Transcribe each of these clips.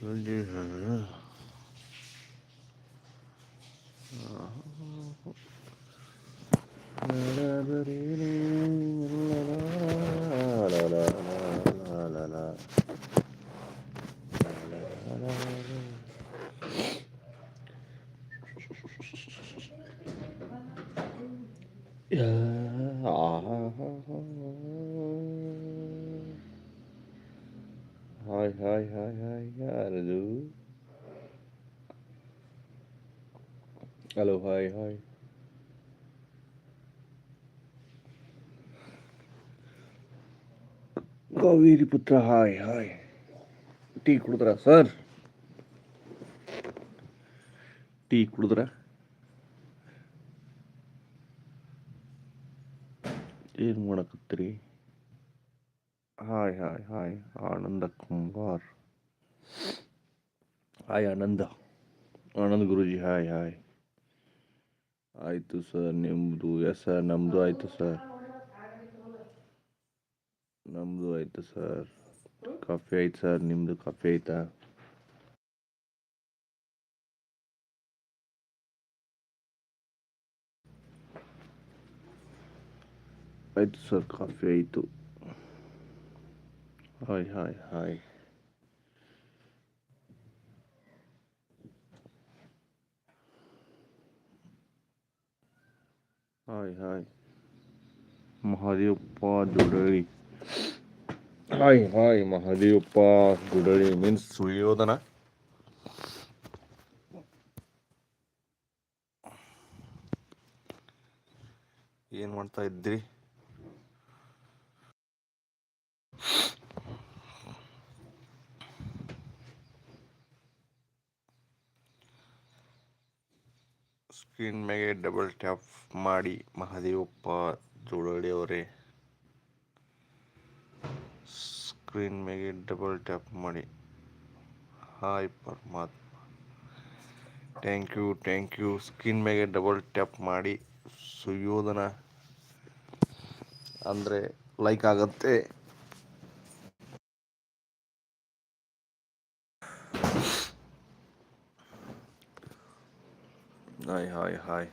Uh-huh. Hi Kaveri Putra hi hi. Tea ಕುಡಿದ್ರ sir? Tea ಕುಡಿದ್ರ? ಏನು ಮಾಡಕತ್ತೀರಿ? Hi hi hi. Ananda Kumbar. Hi Ananda. Anand Guruji hi hi. ಆಯಿತು sir ನಿಮ್ಮದು yes sir ನಮ್ಮದು ಆಯಿತು sir. ನಮ್ಮದು ಆಯಿತು ಸರ್. ಕಾಫಿ ಆಯ್ತು ಸರ್ ನಿಮ್ಮದು ಕಾಫಿ ಆಯ್ತಾ? ಆಯಿತು ಸರ್, ಕಾಫಿ ಆಯಿತು. Hi hi hi. Hi hi Mahadevappa Jodali hi hi Mahadevappa Jodali means Suyodhana ಏನು ಮಾಡ್ತಾ ಇದ್ರಿ ಸ್ಕ್ರೀನ್ ಮೇಲೆ ಡಬಲ್ ಟ್ಯಾಪ್ ಮಾಡಿ ಮಹಾದೇವಪ್ಪ ಜೋಡಳಿ ಅವರೇ ಸ್ಕ್ರೀನ್ ಮೇಲೆ ಡಬಲ್ ಟ್ಯಾಪ್ ಮಾಡಿ. Hi Paramatma. Thank you thank you. Screen ಮೇಲೆ ಡಬಲ್ ಟ್ಯಾಪ್ ಮಾಡಿ ಸುಯೋಧನ. ಅಂದರೆ ಲೈಕ್ ಆಗತ್ತೆ. Hi hi hi.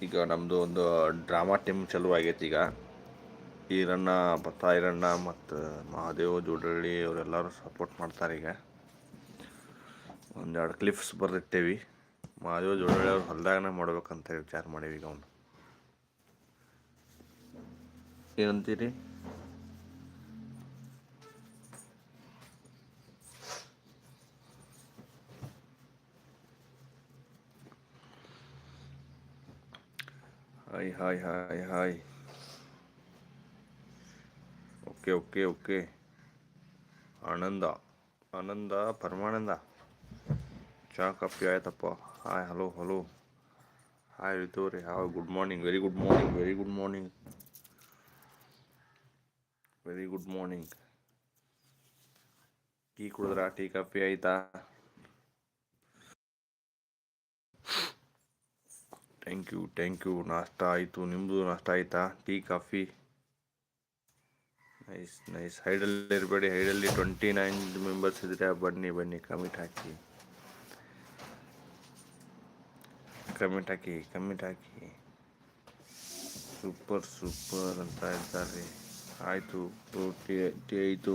ಈಗ ನಮ್ಮದು ಒಂದು ಡ್ರಾಮಾ ಟೀಮ್ ಚಲೋ ಆಗೈತಿ ಈಗ. ಈರಣ್ಣ ಭತ್ತ ಈರಣ್ಣ ಮತ್ತು ಮಹಾದೇವ್ ಜೋಡಳ್ಳಿ ಅವರೆಲ್ಲರೂ ಸಪೋರ್ಟ್ ಮಾಡ್ತಾರೆ ಈಗ. ಒಂದೆರಡು ಕ್ಲಿಪ್ಸ್ ಬರೆದಿಟ್ಟೇವಿ. ಮಹಾದೇವ್ ಜೋಡಳ್ಳಿ ಅವ್ರು ಹೊಲ್ದಾಗನೇ ಮಾಡ್ಬೇಕಂತ ವಿಚಾರ ಮಾಡೀವಿ ಈಗ ಅವನು. ಏನಂತೀರಿ? Hi hi hi hi okay okay okay Ananda Ananda Paramananda ಚಹಾ ಕಾಫಿ ಆಯ್ತಪ್ಪ. ಹಾಯ್ ಹಲೋ ಹಲೋ ಹಾಯ್ ರೀ hi good morning very good morning very good morning very good morning tea ಕುಡಿದ್ರ? Tea coffee ಆಯ್ತಾ? ಥ್ಯಾಂಕ್ ಯು ಥ್ಯಾಂಕ್ ಯು ನಾಷ್ಟ ಆಯಿತು ನಿಮ್ಮದು ನಾಷ್ಟ ಆಯಿತಾ tea coffee nice nice ಹೈಡಲ್ಲಿ ಇರಬೇಡಿ ಹೈಡಲ್ಲಿ ಟ್ವೆಂಟಿ ನೈನ್ ಮೆಂಬರ್ಸ್ ಇದ್ರೆ ಬನ್ನಿ ಬನ್ನಿ ಕಮಿಟ್ ಹಾಕಿ ಕಮಿಟ್ ಹಾಕಿ ಕಮಿಟ್ ಹಾಕಿ ಸೂಪರ್ ಸೂಪರ್ ಅಂತ ಇದ್ದಾರೆ ಆಯಿತು ಟೀ ಟೀ ಆಯಿತು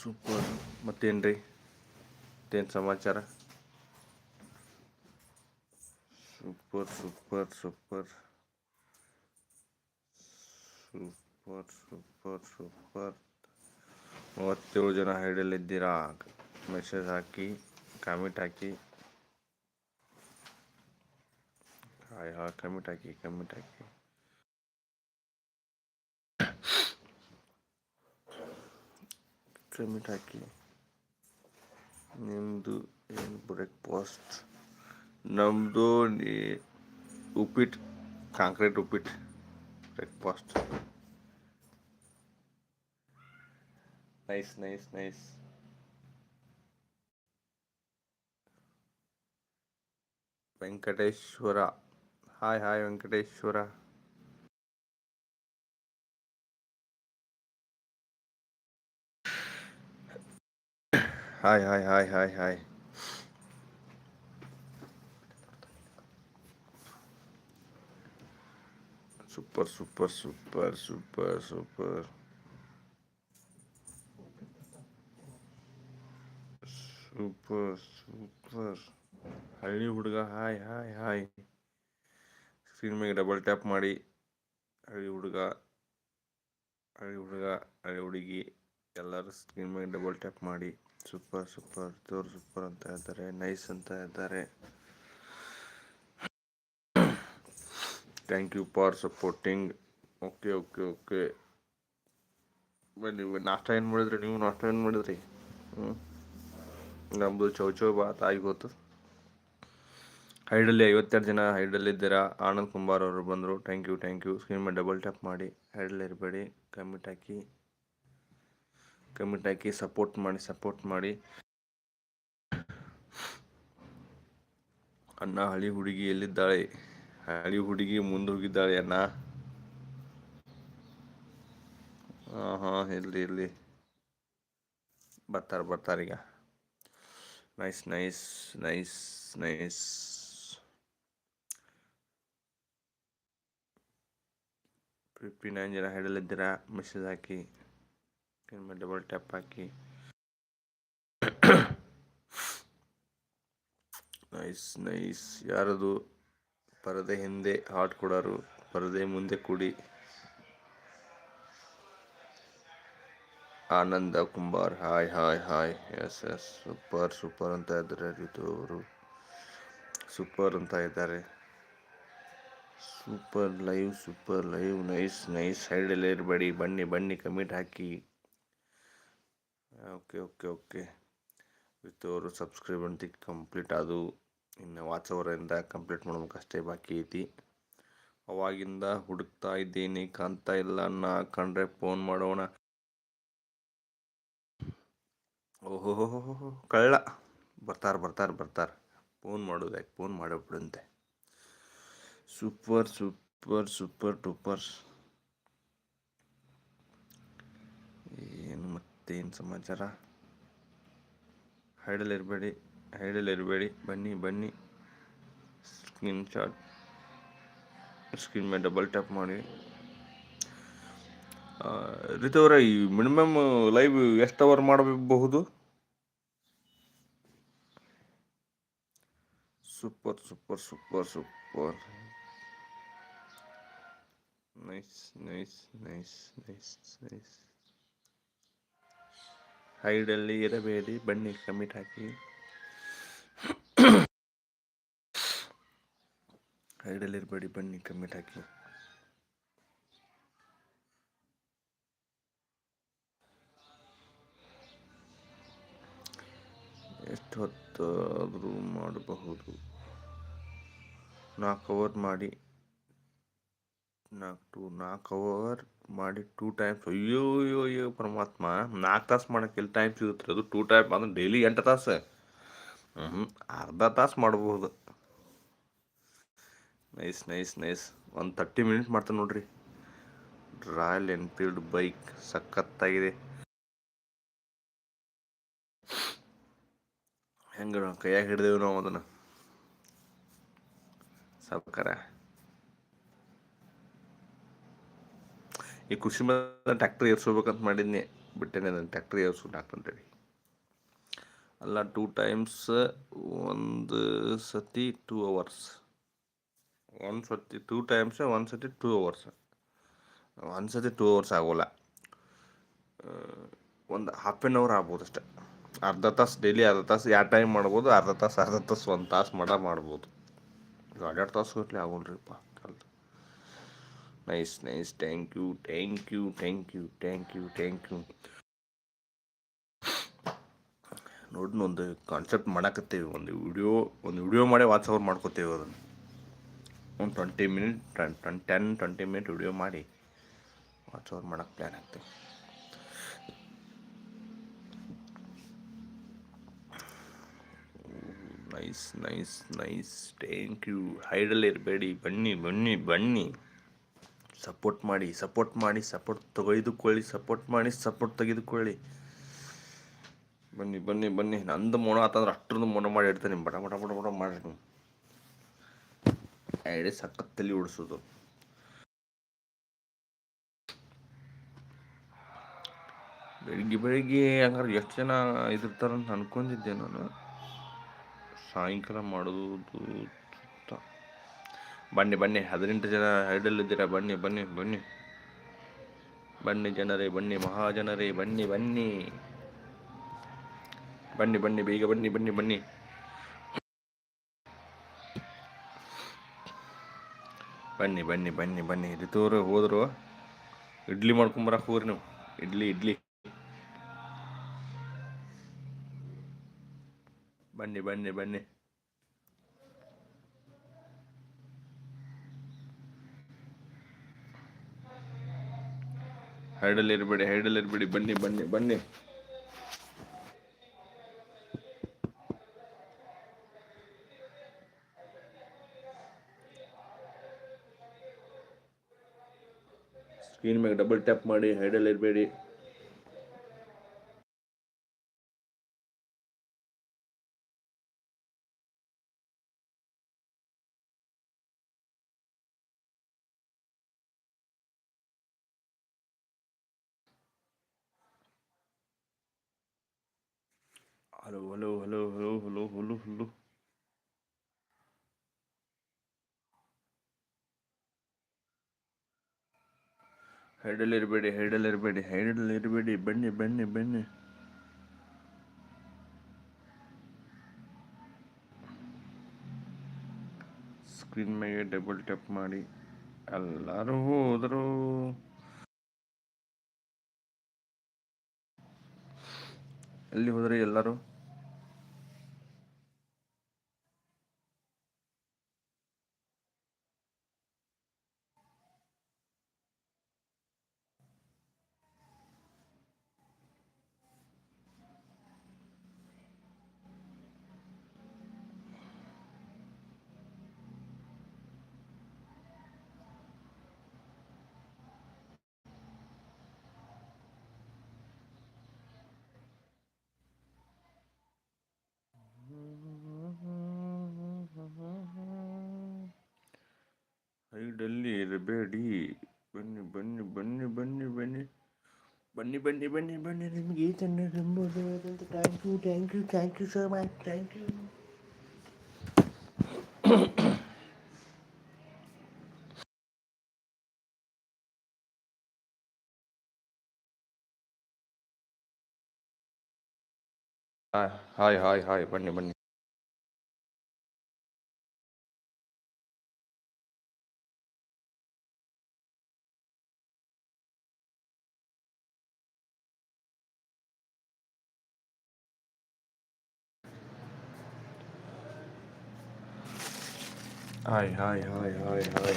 ಸೂಪರ್ ಮತ್ತೇನು ರೀ ಮತ್ತೇನು ಸಮಾಚಾರ super super super super super super ಮೂವತ್ತೇಳು ಜನ ಹೈಡಲ್ಲಿದ್ದೀರಾ ಮೆಸೇಜ್ ಹಾಕಿ ಕಾಮೆಂಟ್ ಹಾಕಿ ಹಾಯ್ ಹಾಯ್ ಕಮೆಂಟ್ ಹಾಕಿ ಕಮೆಂಟ್ ಹಾಕಿ ಕಮೆಂಟ್ ಹಾಕಿ ನಿಮ್ಮದು ಏನು ಬ್ರೇಕ್ಫಾಸ್ಟ್ ನಮ್ಮದು ನೀ ಉಪ್ಪಿಟ್ಟು ಕಾಂಕ್ರೀಟ್ ಉಪ್ಪಿಟ್ಟು breakfast nice nice nice Venkateshwara hi hi Venkateshwara hi hi hi hi hi super super super super super super super ಹಳ್ಳಿ ಹುಡುಗ ಹಾಯ್ ಹಾಯ್ ಹಾಯ್ ಸ್ಕ್ರೀನ್ ಮೇಲೆ ಡಬಲ್ ಟ್ಯಾಪ್ ಮಾಡಿ. ಹಳ್ಳಿ ಹುಡುಗ ಹಳ್ಳಿ ಹುಡುಗ, ಹಳ್ಳಿ ಹುಡುಗಿ, ಎಲ್ಲರೂ ಸ್ಕ್ರೀನ್ ಮೇಲೆ ಡಬಲ್ ಟ್ಯಾಪ್ ಮಾಡಿ. ಸೂಪರ್ ಸೂಪರ್ ತೋರ್ ಸೂಪರ್ ಅಂತ ಇದ್ದಾರೆ ನೈಸ್ ಅಂತ ಇದ್ದಾರೆ thank you for supporting okay okay okay ನೀವು ನಾಷ್ಟ ಏನು ಮಾಡಿದ್ರಿ? ನೀವು ನಾಷ್ಟ ಏನು ಮಾಡಿದ್ರಿ? ಹ್ಞೂ ನಮ್ಮದು ಚೌಚೌ ಬಾತ್ ಆಗೋತು ಹೈಡಲ್ಲಿ ಐವತ್ತೆರಡು ಜನ ಹೈಡಲ್ಲಿ ಇದ್ದೀರಾ? ಆನಂದ್ ಕುಂಬಾರ್ ಅವರು ಬಂದರು. Thank you thank you screen ಮೇಲೆ ಡಬಲ್ ಟ್ಯಾಪ್ ಮಾಡಿ. ಹೈಡಲ್ಲಿ ಇರಬೇಡಿ. ಕಮಿಟ್ ಹಾಕಿ. ಕಮಿಟ್ ಹಾಕಿ ಸಪೋರ್ಟ್ ಮಾಡಿ ಸಪೋರ್ಟ್ ಮಾಡಿ. ಅಣ್ಣ ಹಳಿ ಹುಡುಗಿ ಎಲ್ಲಿದ್ದಾಳೆ? ಹಳಿ ಹುಡುಗಿ ಮುಂದೋಗಿದ್ದಾಳೆ ಅಣ್ಣ. ಹಾಂ ಹಾಂ ಇರಲಿ. ಬರ್ತಾರೆ ಬರ್ತಾರೆ ಈಗ. Nice nice nice nice fifty nine ಜನ ಹಿಡಲಿದ್ದೀರಾ ಮೆಸೇಜ್ ಹಾಕಿ ಡಬಲ್ ಟ್ಯಾಪ್ ಹಾಕಿ. ನೈಸ್ ನೈಸ್ ಯಾರದು? ಪರದೆ ಹಿಂದೆ ಹಾಟ್ ಕೊಡೋರು, ಪರದೆ ಮುಂದೆ ಕುಡಿ. Ananda Kumbar, hi hi hi. Yes yes. Super super ಅಂತ ಇದ್ದಾರೆ ರಿತು ಅವರು ಸೂಪರ್ ಅಂತ ಇದ್ದಾರೆ. Super live super live. Nice nice. ಸೈಡಲ್ಲೇ ಇರಬೇಡಿ. ಬನ್ನಿ ಬನ್ನಿ. Commit hockey. Okay okay okay. With ಅವರು ಸಬ್ಸ್ಕ್ರೈಬ್ ಅಂತ ಕಂಪ್ಲೀಟ್ ಅದು ಇನ್ನು ವಾಚ್ ಅವರಿಂದ ಕಂಪ್ಲೀಟ್ ಮಾಡ್ಬೇಕಷ್ಟೇ ಬಾಕಿ ಐತಿ. ಅವಾಗಿಂದ ಹುಡುಕ್ತಾ ಇದ್ದೀನಿ, ಕಾಣ್ತಾ ಇಲ್ಲ, ನಾ ಕಂಡ್ರೆ ಫೋನ್ ಮಾಡೋಣ. ಓಹೋ ಕಳ್ಳ. ಬರ್ತಾರೆ ಬರ್ತಾರೆ ಬರ್ತಾರೆ. ಫೋನ್ ಮಾಡೋದು ಯಾಕೆ? ಫೋನ್ ಮಾಡೋಬಿಡಂತೆ ಸೂಪರ್ ಸೂಪರ್ ಸೂಪರ್ ಟೂಪರ್ ಏನು ಮತ್ತೇನು ಸಮಾಚಾರ? ಹೈಡಲ್ಲಿ ಇರಬೇಡಿ ಬನ್ನಿ ಬನ್ನಿ. Screenshot. ಸ್ಕ್ರೀನ್ ಮೇಲೆ ಡಬಲ್ ಟ್ಯಾಪ್ ಮಾಡಿ. ರಿತವರ ಈ ಮಿನಿಮಮ್ ಲೈವ್ ಎಷ್ಟು ಅವರ್ ಮಾಡಬಹುದು? Super super super super nice nice nice nice nice ಹೈಡಲ್ಲಿ ಇರಬೇಡಿ. ಬನ್ನಿ ಕಮಿಟ್ ಹಾಕಿ. ಹೈಡಲ್ಲಿ ಇರಬೇಡಿ, ಬನ್ನಿ ಕಮಿಟ್ ಹಾಕಿ. ಎಷ್ಟು ಹೊತ್ತಾದರೂ ಮಾಡಬಹುದು. ನಾಲ್ಕು ಅವರ್ ಮಾಡಿ. ನಾಲ್ಕು ಟು, ನಾಲ್ಕು ಅವರ್ ಮಾಡಿ ಟೂ ಟೈಮ್ಸ್ ಅಯ್ಯೋ ಅಯ್ಯೋ ಅಯ್ಯೋ, ಪರಮಾತ್ಮ. ನಾಲ್ಕು ತಾಸು ಮಾಡೋಕ್ಕೆ ಎಲ್ಲಿ ಟೈಮ್ ಸಿಗುತ್ತೆ ಅದು? ಟೂ ಟೈಮ್ ಅಂದ್ರೆ ಡೈಲಿ ಎಂಟು ತಾಸು. ಹ್ಞೂ ಅರ್ಧ ತಾಸು ಮಾಡ್ಬೋದು ನೈಸ್ ನೈಸ್ ನೈಸ್ ಒಂದು ತರ್ಟಿ ಮಿನಿಟ್ ಮಾಡ್ತಾನೆ ನೋಡ್ರಿ. ರಾಯಲ್ ಎನ್ಫೀಲ್ಡ್ ಬೈಕ್ ಸಖತ್ತಾಗಿದೆ. ಹೆಂಗ ಕೈಯಾಗ ಹಿಡಿದೇವು ನಾವು ಅದನ್ನು? ಸಾವುಕಾರ. ಈ ಖುಷಿ ಮೇಲೆ ಟ್ಯಾಕ್ಟ್ರಿ ಏರ್ಸ್ಬೇಕಂತ ಮಾಡಿದ್ನಿ. ಬಿಟ್ಟೇನೆ ನಾನು ಟ್ಯಾಕ್ಟ್ರಿ ಏರ್ಸು ಅಂತೇಳಿ ಅಲ್ಲ ಟೂ ಟೈಮ್ಸ್ ಒಂದು ಸತಿ ಟೂ ಅವರ್ಸ್ ಒಂದು ಸತಿ ಟೂ ಟೈಮ್ಸ್ ಒಂದು ಸತಿ ಟೂ ಅವರ್ಸ್ ಒಂದು ಸತಿ ಟೂ ಅವರ್ಸ್ ಆಗೋಲ್ಲ. ಒಂದು ಹಾಫ್ ಆ್ಯನ್ ಅವರ್ ಆಗ್ಬೋದು ಅಷ್ಟೆ. ಅರ್ಧ ತಾಸು ಡೈಲಿ ಅರ್ಧ ತಾಸು ಯಾವ ಟೈಮ್ ಮಾಡ್ಬೋದು, ಅರ್ಧ ತಾಸು ಅರ್ಧ ತಾಸು, ಒಂದು ತಾಸು ಮಾಡ ಮಾಡ್ಬೋದು. ಎರಡು ತಾಸು ಗಟ್ಲೆ ಆಗೋಲ್ರಿಪ್ಪ ಕಲ್ತು nice nice thank you thank you thank you thank you thank you ನೋಡಿ ಒಂದು ಕಾನ್ಸೆಪ್ಟ್ ಮಾಡಕತ್ತೀವಿ. ಒಂದು ವಿಡಿಯೋ ಒಂದು ವಿಡಿಯೋ ಮಾಡಿ ವಾಟ್ಸಪ್ ಮಾಡ್ಕೋತೀವಿ ಅದನ್ನು. ಒಂದು twenty minute ten ten, twenty minute video ಮಾಡಿ. ವಾಚ್ ಓವರ್ ಮಾಡೋಕ್ಕೆ ಪ್ಲ್ಯಾನ್ ಆಗ್ತೀವಿ nice nice nice thank you ಹೈಡಲ್ಲಿ ಇರಬೇಡಿ. ಬನ್ನಿ ಬನ್ನಿ ಬನ್ನಿ. ಸಪೋರ್ಟ್ ಮಾಡಿ ಸಪೋರ್ಟ್ ಮಾಡಿ ಸಪೋರ್ಟ್ ತೆಗೆದುಕೊಳ್ಳಿ ಸಪೋರ್ಟ್ ಮಾಡಿ ಸಪೋರ್ಟ್ ತೆಗೆದುಕೊಳ್ಳಿ. ಬನ್ನಿ ಬನ್ನಿ ಬನ್ನಿ. ನಂದು ಮೊಣ ಆತಂದ್ರೆ ಅಷ್ಟರದ್ದು ಮೊಣ ಮಾಡಿ ಇಡ್ತೇನೆ. ಬಡ ಬಡ ಬಡ ಬಡ ಮಾಡಿ ಎಡೆ ಸಖತ್ತಲ್ಲಿ ಉಡಿಸೋದು ಬೆಳಿಗ್ಗೆ ಬೆಳಿಗ್ಗೆ ಹಂಗಾರೆ ಎಷ್ಟು ಜನ ಇದಿರ್ತಾರಂತ ಅನ್ಕೊಂಡಿದ್ದೆ ನಾನು. ಸಾಯಂಕಾಲ ಮಾಡೋದು ಬನ್ನಿ ಬನ್ನಿ, ಹದಿನೆಂಟು ಜನ ಹೈಡಲ್ಲಿದ್ದೀರಾ ಬನ್ನಿ ಬನ್ನಿ ಬನ್ನಿ. ಬನ್ನಿ ಜನರೇ, ಬನ್ನಿ, ಮಹಾಜನರೇ, ಬನ್ನಿ ಬನ್ನಿ. ಬನ್ನಿ ಬನ್ನಿ, ಬೇಗ ಬನ್ನಿ ಬನ್ನಿ ಬನ್ನಿ. ಬನ್ನಿ ಬನ್ನಿ ಬನ್ನಿ ಬನ್ನಿ. ಋತುವರು ಹೋದರು. ಇಡ್ಲಿ ಮಾಡ್ಕೊಂಬರಕ್ಕೆ ಹೋಗ್ರಿ ನೀವು. ಇಡ್ಲಿ ಇಡ್ಲಿ. ಬನ್ನಿ ಬನ್ನಿ ಬನ್ನಿ. ಹೈಡಲ್ ಇರಬೇಡಿ ಹೈಡಲ್ ಇರಬೇಡಿ ಬನ್ನಿ ಬನ್ನಿ ಬನ್ನಿ ಸ್ಕ್ರೀನ್ ಮೇಲೆ ಡಬಲ್ ಟ್ಯಾಪ್ ಮಾಡಿ ಹೈಡಲ್ ಇರಬೇಡಿ. Hello hello hello hello hello hello hello ಹೈಡಲ್ಲಿ ಇರಬೇಡಿ ಹೈಡಲ್ಲಿ ಇರಬೇಡಿ ಹೈಡಲ್ಲಿ ಇರಬೇಡಿ ಬನ್ನಿ ಬನ್ನಿ ಬನ್ನಿ. ಸ್ಕ್ರೀನ್ ಮೇಲೆ ಡಬಲ್ ಟ್ಯಾಪ್ ಮಾಡಿ, ಎಲ್ಲರೂ ಹೋದರು. ಎಲ್ಲಿ ಹೋದ್ರಿ ಎಲ್ಲರೂ? ಸೈಡಲ್ಲಿ ಇರಬೇಡಿ ಬನ್ನಿ ಬನ್ನಿ ಬನ್ನಿ ಬನ್ನಿ ಬನ್ನಿ ಬನ್ನಿ ಬನ್ನಿ ಬನ್ನಿ ಬನ್ನಿ ನಿಮಗೆ ಈ ಚೆನ್ನ thank you thank you thank you so much thank you hi hi Hay hay hay hay hay.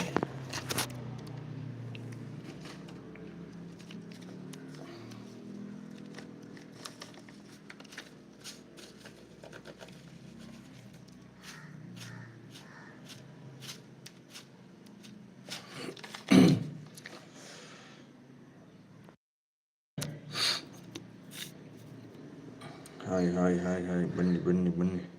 Hai hai hai hai bên này bên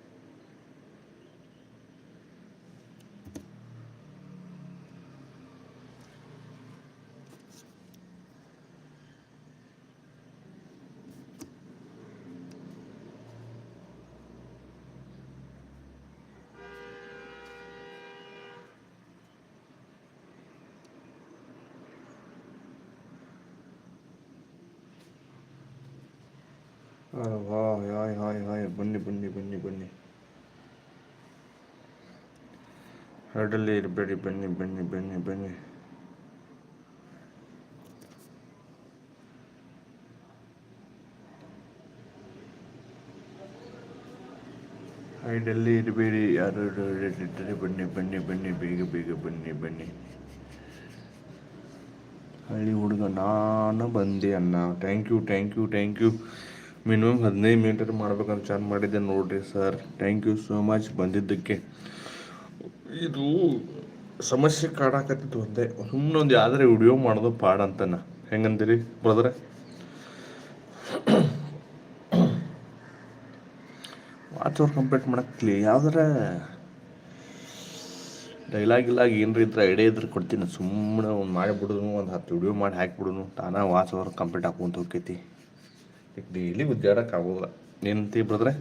hi hi hi hi ಬನ್ನಿ ಬನ್ನಿ ಬನ್ನಿ ಬನ್ನಿ. ಹರಡಲ್ಲಿ ಇರಬೇಡಿ, ಬನ್ನಿ ಬನ್ನಿ ಬನ್ನಿ ಬನ್ನಿ. ಹೈಡಲ್ಲಿ ಇರಬೇಡಿ, ಯಾರು ಇದ್ದರೆ ಬನ್ನಿ ಬನ್ನಿ ಬನ್ನಿ, ಬೇಗ ಬೇಗ ಬನ್ನಿ ಬನ್ನಿ. ಹಳ್ಳಿ ಹುಡುಗ, ನಾನು ಬಂದೆ ಅಣ್ಣ. Thank you thank you thank you minimum ಹದಿನೈದು ಮೀಟರ್ ಮಾಡ್ಬೇಕಂತ ಚಾನ್ ಮಾಡಿದ್ದೆ ನೋಡ್ರಿ sir thank you so much ಬಂದಿದ್ದಕ್ಕೆ. ಇದು ಸಮಸ್ಯೆ ಕಾಡಾಕತ್ತಿತ್ತು ಒಂದೇ. ಸುಮ್ಮನೆ ಒಂದು ಯಾವ್ದಾರ ವಿಡಿಯೋ ಮಾಡೋದು ಪಾಡ ಅಂತನ. ಹೆಂಗಂತೀರಿ ಬ್ರದರ ವಾಚ್ ಅವ್ರು ಕಂಪ್ಲೀಟ್ ಮಾಡಕ್ಕೆ ಯಾವ್ದಾರ ಡೈಲಾಗ್ ಇಲ್ಲಾಗ ಏನ್ರಿ ಇದ್ರೆ ಐಡಿಯಾ ಇದ್ರೆ ಕೊಡ್ತೀನಿ. ಸುಮ್ಮನೆ ಒಂದು ಮಾಡಿಬಿಡುದು ಒಂದು ಹತ್ತು ವಿಡಿಯೋ ಮಾಡಿ ಹಾಕಿಬಿಡುನು ತಾನೇ ವಾಚ್ ಅವ್ರು ಕಂಪ್ಲೀಟ್ ಹಾಕೊಂತ ಹೋಗ್ತೈತಿ ಡೈಲಿ ಉದ್ದಾಡಕ್ಕೆ ಆಗೋಲ್ಲ ಏನಂತೀವಿ ಬ್ರದ್ರೆ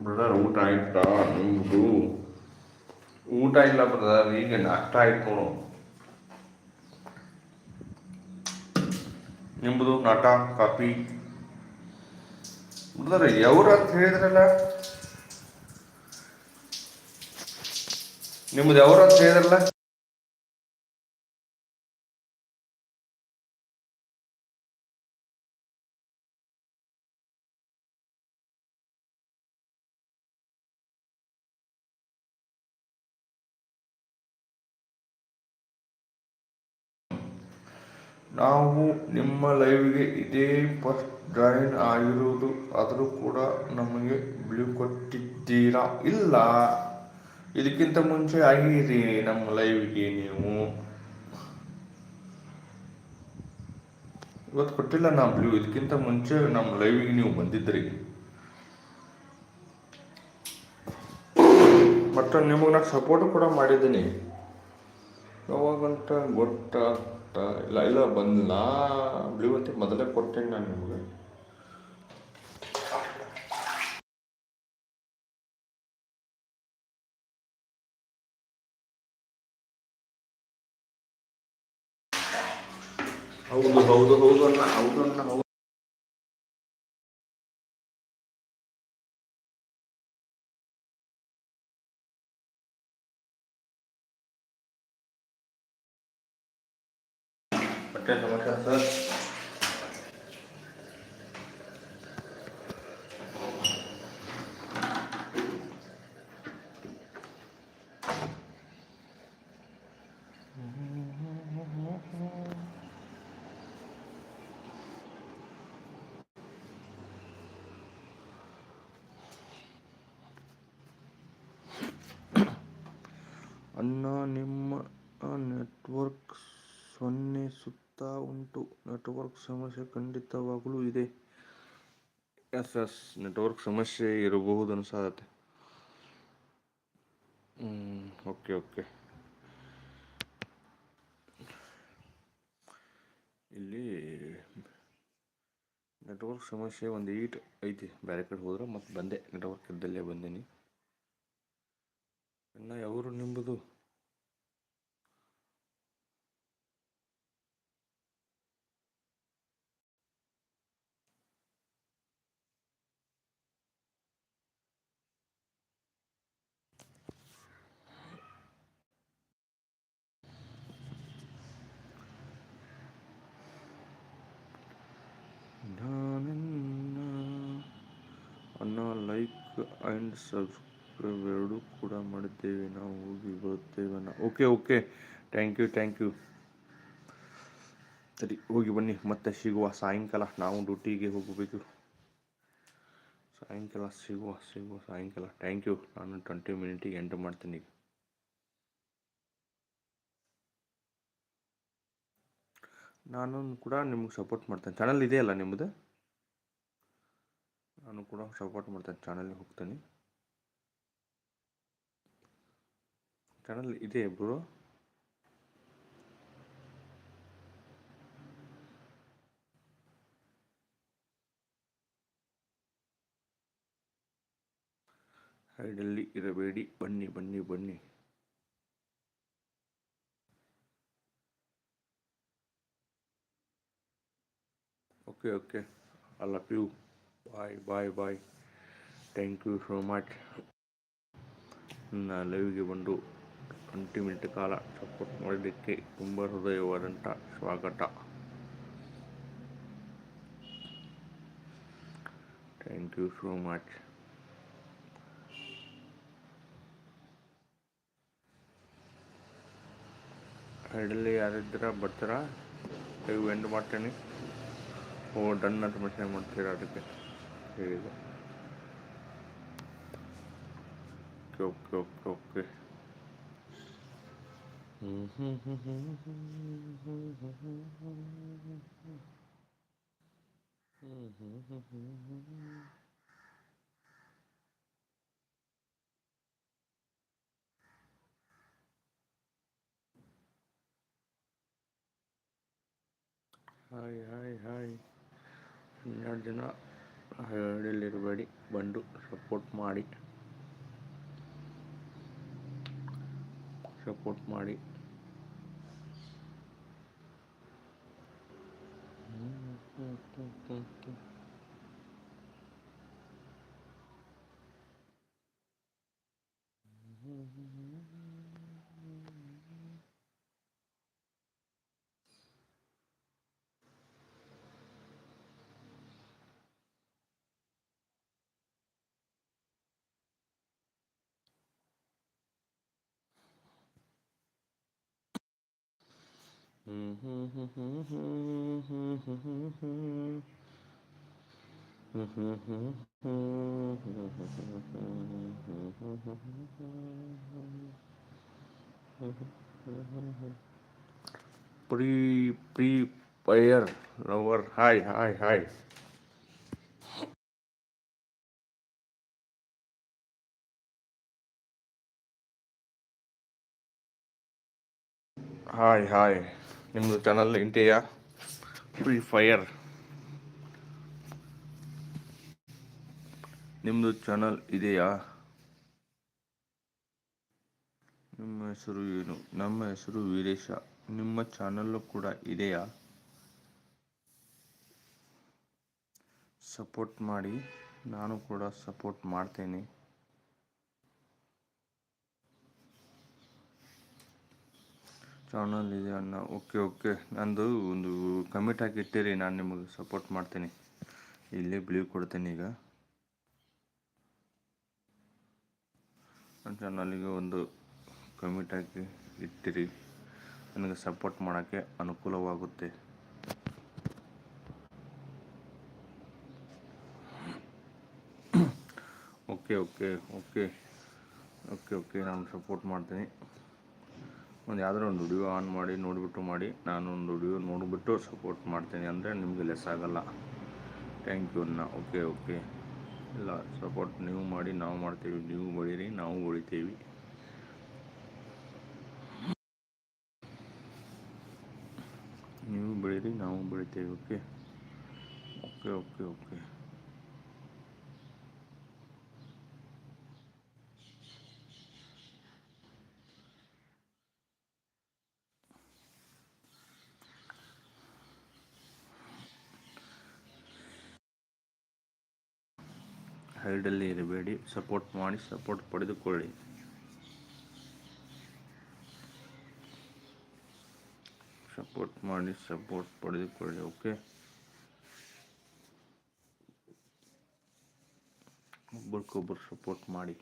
ಬ್ರದರ್ ಊಟ ಆಯ್ತಾ ನಿಮ್ದು? ಊಟ ಇಲ್ಲ ಬ್ರದರ್, ಈಗ ನಾಷ್ಟ ಆಯ್ತು. ನೋಡು ನಟ ಕಾಪಿ ಬ್ರದರ್ ಎವ್ರ ಅಂತ ಹೇಳಿದ್ರಲ್ಲ? ನಿಮ್ಮದು ಯಾವ್ರ ಅಂತ ಹೇಳಿದ್ರಲ್ಲ? ನಾವು ನಿಮ್ಮ ಲೈವ್ಗೆ ಇದೇ ಫಸ್ಟ್ ಜಾಯಿನ್ ಆಗಿರೋದು ಆದರೂ ಕೂಡ ನಮಗೆ ಬಿಳಿ ಕೊಟ್ಟಿದ್ದೀರಾ ಇಲ್ಲ. ಇದಕ್ಕಿಂತ ಮುಂಚೆ ಆಗಿರಿ ನಮ್ಮ ಲೈವ್ಗೆ ನೀವು. ಇವತ್ತು ಕೊಟ್ಟಿಲ್ಲ ನಾ ಬ್ಲೂ. ಇದಕ್ಕಿಂತ ಮುಂಚೆ ನಮ್ಮ ಲೈವ್ಗೆ ನೀವು ಬಂದಿದ್ರಿ. ಮತ್ತು ನಿಮಗೆ ನಾನು ಸಪೋರ್ಟ್ ಕೂಡ ಮಾಡಿದ್ದೀನಿ. ಯಾವಾಗಂತ ಗೊತ್ತಾಗ್ತಾ ಇಲ್ಲ ಇಲ್ಲ ಬಂದು ಬ್ಲೂ ಅಂತ ಮೊದಲೇ ಕೊಟ್ಟೇನೆ ನಾನು ನಿಮಗೆ. ಹೌದು ಹೌದು ಹೌದು ಅಣ್ಣ ಹೌದು ಅಣ್ಣ, ಹೌದು. ಮತ್ತೆ ಸಮಾಚಾರ ಸರ್ ಅನ್ನ ನಿಮ್ಮ ನೆಟ್ವರ್ಕ್ ಸೊನ್ನೆ ಸುತ್ತ ಉಂಟು ನೆಟ್ವರ್ಕ್ ಸಮಸ್ಯೆ ಖಂಡಿತವಾಗಲೂ ಇದೆ. ಎಸ್ ಎಸ್ ನೆಟ್ವರ್ಕ್ ಸಮಸ್ಯೆ ಇರಬಹುದು ಅನಿಸತ್ತೆ ಓಕೆ ಓಕೆ. ಇಲ್ಲಿ ನೆಟ್ವರ್ಕ್ ಸಮಸ್ಯೆ ಒಂದು ಈಟ್ ಐತಿ. ಬೇರೆ ಕಡೆ ಹೋದ್ರೆ ಮತ್ತೆ ಬಂದೆ. ನೆಟ್ವರ್ಕ್ ಇದ್ದಲ್ಲೇ ಬಂದೀನಿ. ಇನ್ನು ಯಾವರು ನಿಂಬುದು? ಅನ್ನ, ಲೈಕ್ ಆ್ಯಂಡ್ ಸಬ್ಸ್ಕ್ರೈಬ್ ಎರಡೂ ಕೂಡ ಮಾಡಿದ್ದೇವೆ. ನಾವು ಹೋಗಿ ಬರುತ್ತೇವೆ okay okay thank you thank you ಸರಿ, ಹೋಗಿ ಬನ್ನಿ. ಮತ್ತೆ ಸಿಗುವ ಸಾಯಂಕಾಲ. ನಾವು ಡ್ಯೂಟಿಗೆ ಹೋಗಬೇಕು. ಸಾಯಂಕಾಲ ಸಿಗುವ ಸಿಗುವ ಸಾಯಂಕಾಲ. ಥ್ಯಾಂಕ್ ಯು ನಾನು ಟ್ವೆಂಟಿ ಮಿನಿಟಿಗೆ ಎಂಟರ್ ಮಾಡ್ತೀನಿ ಈಗ. ನಾನು ಕೂಡ ನಿಮ್ಗೆ ಸಪೋರ್ಟ್ ಮಾಡ್ತೇನೆ. ಚಾನಲ್ ಇದೆಯಲ್ಲ ನಿಮ್ಮದು ನಾನು ಕೂಡ ಸಪೋರ್ಟ್ ಮಾಡ್ತೇನೆ, ಚಾನಲ್ಗೆ ಹೋಗ್ತೀನಿ. ಚಾನಲ್ ಇದೆ ಬ್ರೋ. ಹೈಡಲ್ಲಿ ಇರಬೇಡಿ, ಬನ್ನಿ ಬನ್ನಿ ಬನ್ನಿ. ಓಕೆ ಓಕೆ ಅಲ್ಲ love you bye bye bye thank you so much ನನ್ನ ಲೈವ್ಗೆ ಬಂದು ಟ್ವೆಂಟಿ ಮಿನಿಟ್ ಕಾಲ ಸಪೋರ್ಟ್ ಮಾಡಿದ್ದಕ್ಕೆ ತುಂಬ ಹೃದಯವಾದಂಥ ಸ್ವಾಗತ. ಥ್ಯಾಂಕ್ ಯು ಸೋ ಮಚ್ ಐಡಲ್ಲಿ ಯಾರಿದ್ದೀರಾ ಬರ್ತೀರಾ? ಲೈವ್ ಎಂಡ್ ಮಾಡ್ತೀನಿ. ಓ ಡನ್ ಅಂತ ಮೆಸೇಜ್ ಮಾಡ್ತೀರಾ ಅದಕ್ಕೆ? Here we go. Go, go, go. Hi, hi, hi. Nerding up. ಹಳ್ಳಿಲಿರಬೇಡಿ ಬಂದು ಸಪೋರ್ಟ್ ಮಾಡಿ ಸಪೋರ್ಟ್ ಮಾಡಿ Mm-hmm. pre prepare lower high high high. High high. ನಿಮ್ಮದು ಚಾನಲ್ ಇಂಡಿಯಾ ಫ್ರೀ ಫೈರ್ ನಿಮ್ಮದು ಚಾನಲ್ ಇದೆಯಾ? ನಿಮ್ಮ ಹೆಸರು ಏನು? ನಮ್ಮ ಹೆಸರು ವೀರೇಶ. ನಿಮ್ಮ ಚಾನಲ್ಲು ಕೂಡ ಇದೆಯಾ? ಸಪೋರ್ಟ್ ಮಾಡಿ. ನಾನು ಕೂಡ ಸಪೋರ್ಟ್ ಮಾಡ್ತೇನೆ. ಚಾನಲ್ ಇದೆ ಅಣ್ಣ ಓಕೆ ಓಕೆ ನಂದು ಒಂದು ಕಮಿಟ್ ಹಾಕಿ ಇಟ್ಟಿರಿ. ನಾನು ನಿಮಗೆ ಸಪೋರ್ಟ್ ಮಾಡ್ತೀನಿ. ಇಲ್ಲೇ ಬಿಳಿ ಕೊಡ್ತೀನಿ ಈಗ. ನನ್ನ ಚಾನಲಿಗೆ ಒಂದು ಕಮಿಟ್ ಹಾಕಿ ಇಟ್ಟಿರಿ. ನನಗೆ ಸಪೋರ್ಟ್ ಮಾಡೋಕ್ಕೆ ಅನುಕೂಲವಾಗುತ್ತೆ. Okay okay okay okay okay ನಾನು ಸಪೋರ್ಟ್ ಮಾಡ್ತೀನಿ. ಒಂದು ಯಾವ್ದಾರು ಒಂದು ವಿಡಿಯೋ ಆನ್ ಮಾಡಿ, ನೋಡಿಬಿಟ್ಟು ಮಾಡಿ, ನಾನು ಒಂದು ವಿಡಿಯೋ ನೋಡಿಬಿಟ್ಟು ಸಪೋರ್ಟ್ ಮಾಡ್ತೀನಿ ಅಂದರೆ ನಿಮಗೆ ಲೆಸ್ ಆಗೋಲ್ಲ. ಥ್ಯಾಂಕ್ ಯು ಅನ್ನ ಓಕೆ ಓಕೆ ಇಲ್ಲ ಸಪೋರ್ಟ್ ನೀವು ಮಾಡಿ, ನಾವು ಮಾಡ್ತೀವಿ. ನೀವು ಬೆಳೀರಿ ನಾವು ಬೆಳಿತೀವಿ ನೀವು ಬೆಳೀರಿ ನಾವು ಬೆಳಿತೇವೆ. ಓಕೆ ಓಕೆ ಓಕೆ ಓಕೆ ಹೈಡಲ್ಲಿ ಇರಬೇಡಿ ಸಪೋರ್ಟ್ ಮಾಡಿ ಸಪೋರ್ಟ್ ಪಡೆದುಕೊಳ್ಳಿ. ಸಪೋರ್ಟ್ ಮಾಡಿ ಸಪೋರ್ಟ್ ಪಡೆದುಕೊಳ್ಳಿ ಓಕೆ ಒಬ್ರಿಗೊಬ್ರು ಸಪೋರ್ಟ್ ಮಾಡಿ.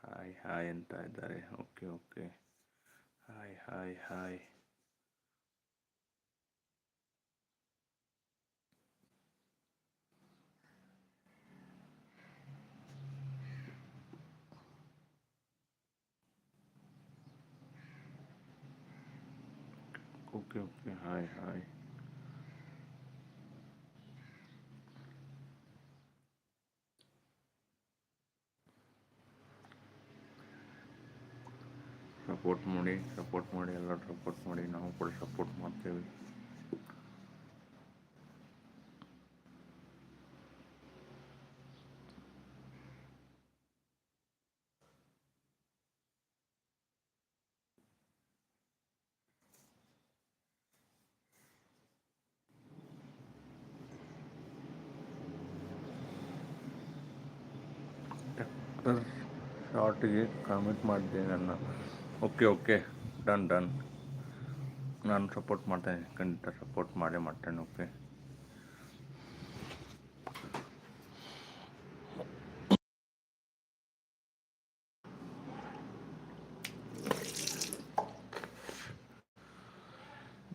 ಹಾಯ್ ಹಾಯ್ ಅಂತ ಇದ್ದಾರೆ okay okay hi hi hi okay okay hi hi support ಮಾಡಿ ಸಪೋರ್ಟ್ ಮಾಡಿ ಎಲ್ಲರೂ ಸಪೋರ್ಟ್ ಮಾಡಿ, ನಾವು ಕೂಡ ಸಪೋರ್ಟ್ ಮಾಡ್ತೇವೆ. ಡಾಕ್ಟರ್ ಶಾರ್ಟಿಗೆ ಕಾಮೆಂಟ್ ಮಾಡಿದೆ ನನ್ನ. ಓಕೆ ಓಕೆ ಡನ್ ಡನ್ ನಾನು ಸಪೋರ್ಟ್ ಮಾಡ್ತೇನೆ ಖಂಡಿತ ಸಪೋರ್ಟ್ ಮಾಡೇ ಮಾಡ್ತೇನೆ ಓಕೆ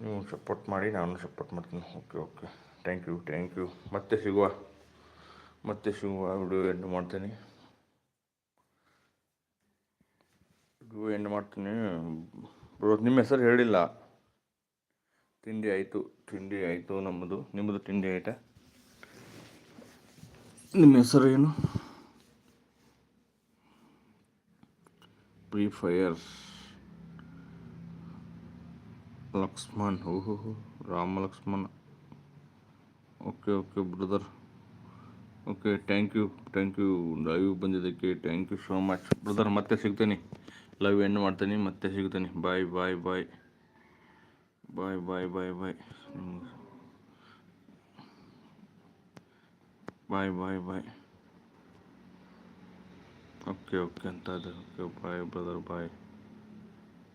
ನೀವು ಸಪೋರ್ಟ್ ಮಾಡಿ, ನಾನು ಸಪೋರ್ಟ್ ಮಾಡ್ತೀನಿ. Okay okay thank you thank you ಮತ್ತೆ ಸಿಗುವ ಮತ್ತೆ ಸಿಗುವ ವಿಡಿಯೋ ಎಂಟು ಮಾಡ್ತೇನೆ. ಎಂಡ್ ಮಾಡ್ತೀನಿ. ಬ್ರೋ ನಿಮ್ಮ ಹೆಸರು ಹೇಳಿಲ್ಲ. ತಿಂಡಿ ಆಯಿತು ತಿಂಡಿ ಆಯಿತು ನಮ್ಮದು. ನಿಮ್ಮದು ತಿಂಡಿ ಆಯಿತಾ? ನಿಮ್ಮ ಹೆಸರು ಏನು? Free fire Lakshman. ಓಹೋ Rama Lakshman okay okay brother. Okay thank you thank you live ಬಂದಿದ್ದಕ್ಕೆ thank you so much brother ಮತ್ತೆ ಸಿಗ್ತೀನಿ. ಲವ್ ಎಂಡ್ ಮಾಡ್ತೀನಿ, ಮತ್ತೆ ಸಿಗ್ತೀನಿ. ಬಾಯ್ bye bye bye bye bye bye bye bye bye okay okay ಅಂತ ಅದು okay bye brother ಬಾಯ್